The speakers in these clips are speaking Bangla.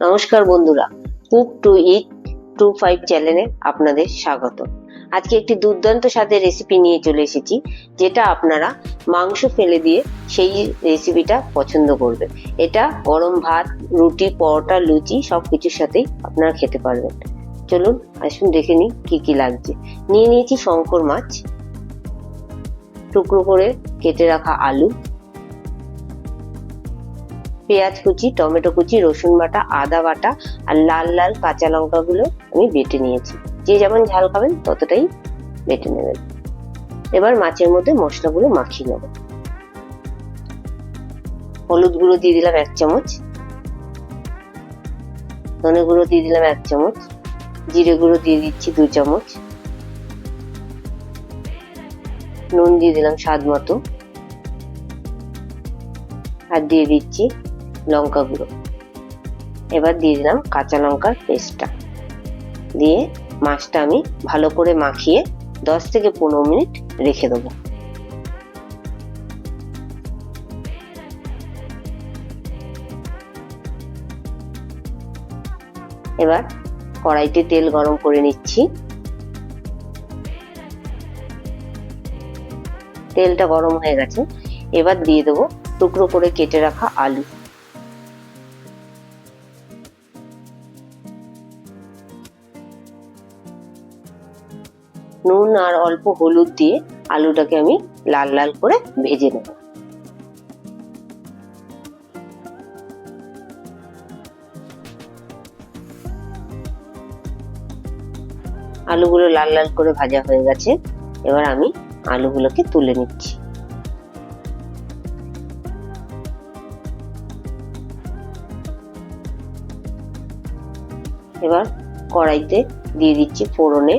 নমস্কার বন্ধুরা cook to eat to five চ্যানেলে আপনাদের স্বাগত। আজকে একটি দুর্দান্ত স্বাদের রেসিপি নিয়ে চলে এসেছি, যেটা আপনারা মাংস ফেলে দিয়ে সেই রেসিপিটা পছন্দ করবেন। এটা গরম ভাত, রুটি, পরোটা, লুচি সব কিছুর সাথেই আপনারা খেতে পারবেন। চলুন, আসুন দেখে নিই কী কী লাগছে। নিয়ে নিয়েছি শঙ্কর মাছ, টুকরো করে কেটে রাখা আলু পেঁয়াজ কুচি, টমেটো কুচি, রসুন বাটা, আদা বাটা আর লাল লাল কাঁচা লঙ্কাগুলো আমি বেটে নিয়েছি। যে যেমন ঝাল খাবেন, ততটাই বেটে নেবেন। এবার মাছের মধ্যে মশলাগুলো মাখিয়ে নেব। হলুদ গুঁড়ো দিয়ে দিলাম এক চামচ। ধনে গুঁড়ো দিয়ে দিলাম এক চামচ। জিরে গুঁড়ো দিয়ে দিচ্ছি দু চামচ। নুন দিয়ে দিলাম স্বাদ মতো। আর দিয়ে দিচ্ছি লঙ্কা গুঁড়ো এবার দিয়ে দিলাম কাঁচা লঙ্কার পেস্টটা। দিয়ে মাছটা আমি ভালো করে মাখিয়ে দশ থেকে পনেরো মিনিট রেখে দেবো। এবার কড়াইতে তেল গরম করে নিচ্ছি। তেলটা গরম হয়ে গেছে। এবার দিয়ে দেবো টুকরো করে কেটে রাখা আলু। নুন আর অল্প হলুদ দিয়ে আলুটাকে আমি লাল লাল করে ভেজে নেব। আলুগুলো লাল লাল করে ভাজা হয়ে গেছে, এবার আমি আলুগুলোকে তুলে নিচ্ছি। এবার কড়াইতে দিয়ে দিচ্ছি ফোড়নে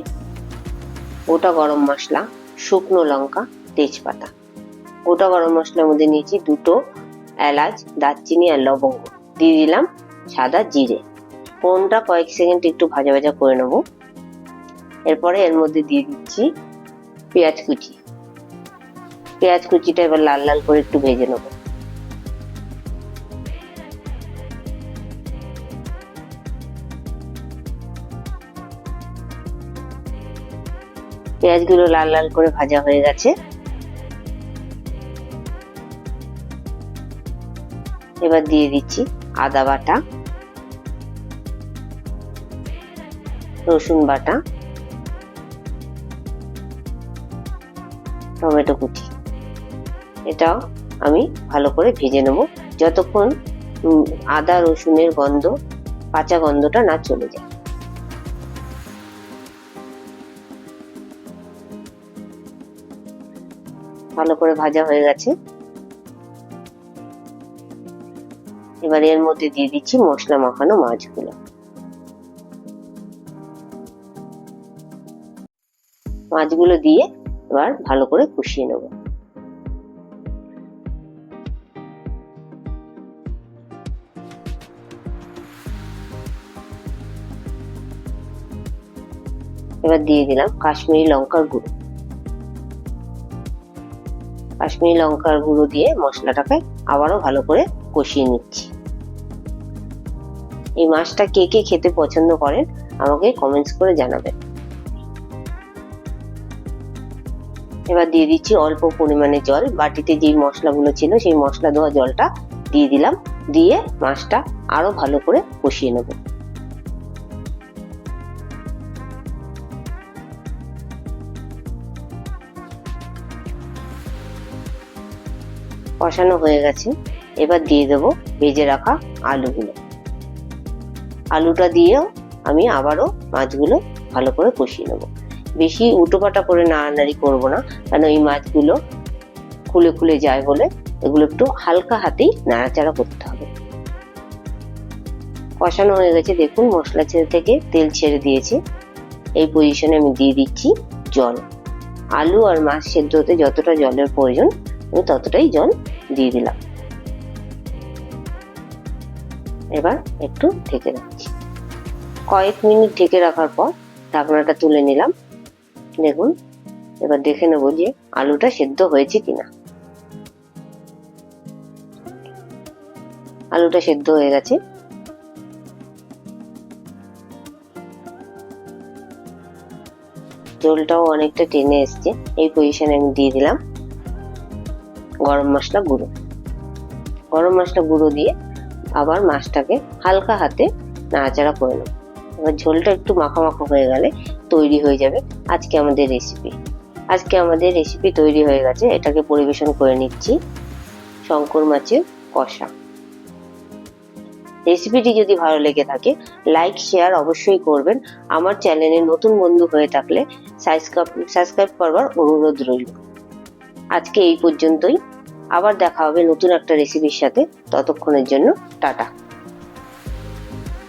গোটা গরম মশলা, শুকনো লঙ্কা, তেজপাতা। গোটা গরম মশলার মধ্যে নিয়েছি দুটো এলাচ, দারচিনি আর লবঙ্গ। দিয়ে দিলাম সাদা জিরে। ফোনটা কয়েক সেকেন্ড একটু ভাজা ভাজা করে নেব। এরপরে এর মধ্যে দিয়ে দিচ্ছি পেঁয়াজ কুচি। পেঁয়াজ কুচিটা এবার লাল লাল করে একটু ভেজে নেব। পেঁয়াজগুলো লাল লাল করে ভাজা হয়ে গেছে। এবার দিয়ে দিচ্ছি আদা বাটা, রসুন বাটা, টমেটো কুচি। এটাও আমি ভালো করে ভেজে নেব। যতক্ষণ আদা রসুনের গন্ধ, কাঁচা গন্ধটা না চলে যায়। ভালো করে ভাজা হয়ে গেছে। এবার এর মধ্যে দিয়ে দিচ্ছি মশলা মাখানো মাছগুলো। মাছগুলো দিয়ে এবার ভালো করে কষিয়ে নেব। এবার দিয়ে দিলাম কাশ্মীরি লঙ্কার গুঁড়ো। কাশ্মীরি লঙ্কার গুঁড়ো দিয়ে মশলাটাকে আবারও ভালো করে কষিয়ে নিচ্ছি। এই মাছটা কে কে খেতে পছন্দ করেন আমাকে কমেন্টস করে জানাবেন। এবার দিয়ে দিচ্ছি অল্প পরিমাণে জল। বাটিতে যেই মশলাগুলো ছিল সেই মশলা দেওয়া জলটা দিয়ে দিলাম। দিয়ে মাছটা আরও ভালো করে কষিয়ে নেব। কষানো হয়ে গেছে। এবার দিয়ে দেব ভেজে রাখা আলুগুলো। আলুটা দিয়েও আমি আবারও মাছগুলো ভালো করে কষিয়ে নেব। বেশি উটোপাটা করে নাড়ানাড়ি করব না, কারণ এই মাছগুলো খুলে খুলে যায় বলে এগুলো একটু হালকা হাতেই নাড়াচাড়া করতে হবে। কষানো হয়ে গেছে। দেখুন, মশলা ছেড়ে থেকে তেল ছেড়ে দিয়েছে। এই পজিশনে আমি দিয়ে দিচ্ছি জল। আলু আর মাছ সেদ্ধ হতে যতটা জলের প্রয়োজন আমি ততটাই জল দিয়ে দিলাম। এবার একটু ঢেকে রাখছি। কয়েক মিনিট ঢেকে রাখার পর ঢাকনাটা তুলে নিলাম। দেখুন, এবার দেখে নেব যে আলুটা সেদ্ধ হয়েছে কিনা। আলুটা সেদ্ধ হয়ে গেছে। জলটাও অনেকটা টেনে এসছে। এই পজিশনে আমি দিয়ে দিলাম। গরম মশলা গুঁড়ো। গরম মশলা গুঁড়ো দিয়ে আবার মাছটাকে হালকা হাতে নাড়াচাড়া করে নেব। এবার ঝোলটা একটু মাখা মাখা হয়ে গেলে তৈরি হয়ে যাবে আজকে আমাদের রেসিপি আজকে আমাদের রেসিপি তৈরি হয়ে গেছে, এটাকে পরিবেশন করে নিচ্ছি শঙ্কর মাছের কষা। রেসিপিটি যদি ভালো লেগে থাকে লাইক শেয়ার অবশ্যই করবেন। আমার চ্যানেলে নতুন বন্ধু হয়ে থাকলে সাবস্ক্রাইব সাবস্ক্রাইব করবার অনুরোধ রইল। আজকে এই পর্যন্তই। আবার দেখা হবে নতুন একটা রেসিপির সাথে। ততক্ষণের জন্য টাটা।